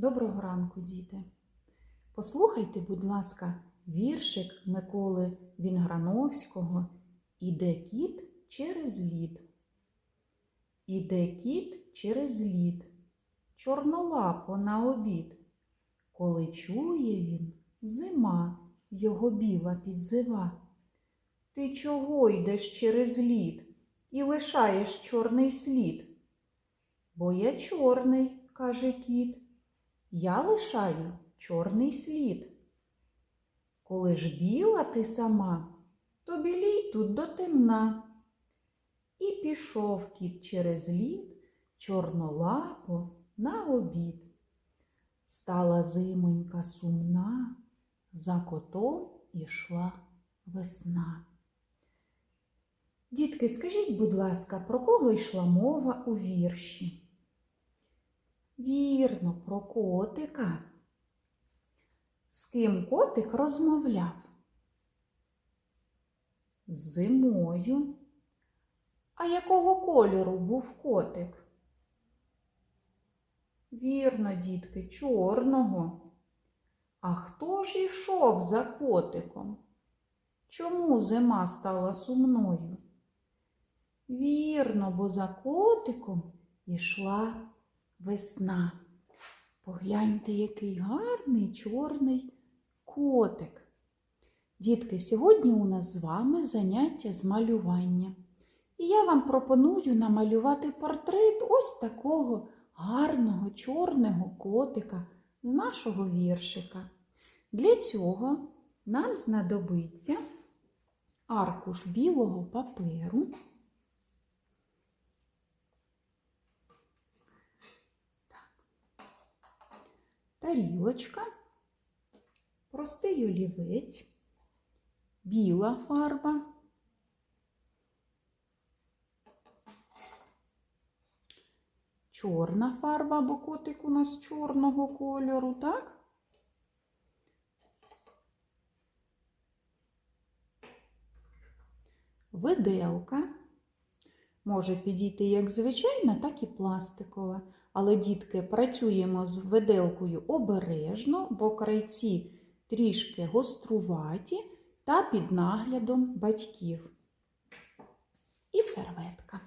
Доброго ранку, діти. Послухайте, будь ласка, віршик Миколи Вінграновського Іде кіт через лід. Іде кіт через лід, чорнолапо на обід. Коли чує він, зима його біла підзива. Ти чого йдеш через лід і лишаєш чорний слід? Бо я чорний, каже кіт, я лишаю чорний слід. Коли ж біла ти сама, то білій тут до темна. І пішов кіт через лід, чорнолапо на обід. Стала зимонька сумна, за котом ішла весна. Дітки, скажіть, будь ласка, про кого йшла мова у вірші? Вірно, про котика. З ким котик розмовляв? З зимою. А якого кольору був котик? Вірно, дітки, чорного. А хто ж ішов за котиком? Чому зима стала сумною? Вірно, бо за котиком ішла весна. Погляньте, який гарний чорний котик. Дітки, сьогодні у нас з вами заняття з малювання. І я вам пропоную намалювати портрет ось такого гарного чорного котика з нашого віршика. Для цього нам знадобиться аркуш білого паперу. Тарілочка, простий олівець, біла фарба, чорна фарба, бо котик у нас чорного кольору, так? Виделка. Може підійти як звичайна, так і пластикова. Але, дітки, працюємо з виделкою обережно, бо крайці трішки гоструваті та під наглядом батьків. І серветка.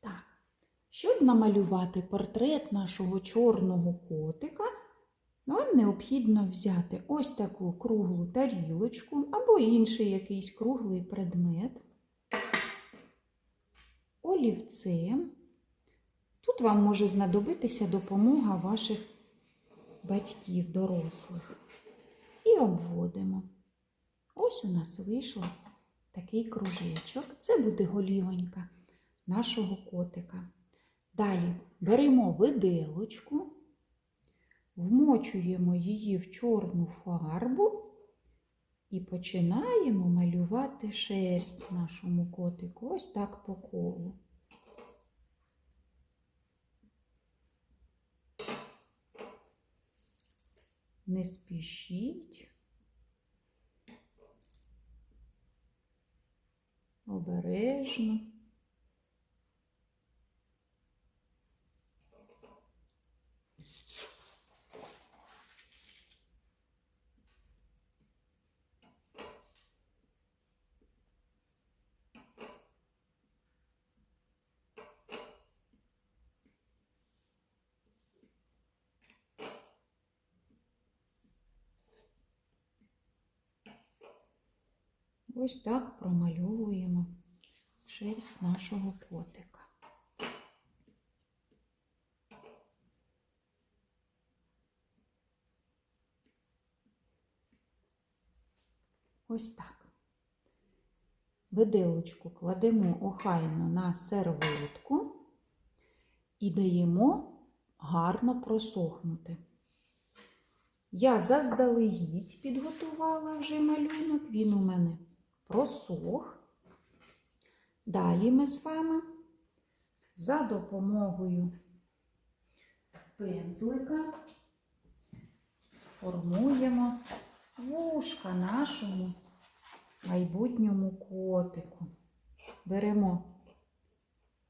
Так, щоб намалювати портрет нашого чорного котика, нам необхідно взяти ось таку круглу тарілочку або інший якийсь круглий предмет, олівцем. Тут вам може знадобитися допомога ваших батьків, дорослих. І обводимо. Ось у нас вийшов такий кружечок. Це буде голівонька нашого котика. Далі беремо виделочку, вмочуємо її в чорну фарбу і починаємо малювати шерсть нашому котику. Ось так по колу. Не спішіть. Обережно. Ось так промальовуємо шерсть нашого котика. Ось так. Виделочку кладемо охайно на серветку і даємо гарно просохнути. Я заздалегідь підготувала вже малюнок, він у мене просох. Далі ми з вами за допомогою пензлика формуємо вушка нашому майбутньому котику. Беремо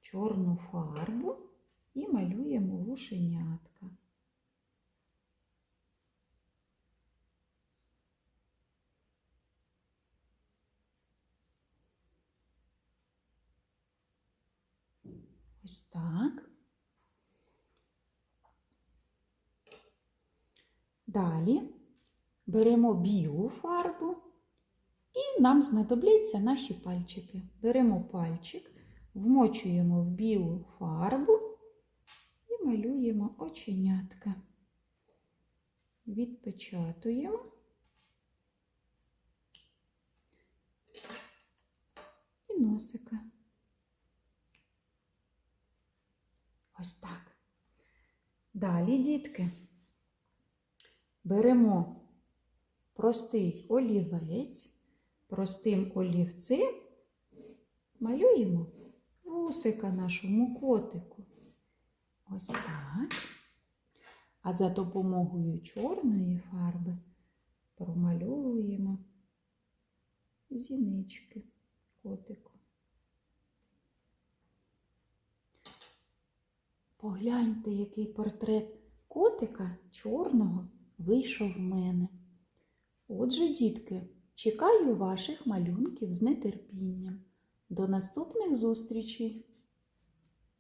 чорну фарбу і малюємо вушенятка. Ось так. Далі беремо білу фарбу і нам знадобляться наші пальчики. Беремо пальчик, вмочуємо в білу фарбу і малюємо оченятка. Відпечатуємо. І носика. Ось так. Далі, дітки, беремо простий олівець, простим олівцем малюємо вусика нашому котику. Ось так. А за допомогою чорної фарби промальовуємо зінички котику. Погляньте, який портрет котика чорного вийшов в мене. Отже, дітки, чекаю ваших малюнків з нетерпінням. До наступних зустрічей!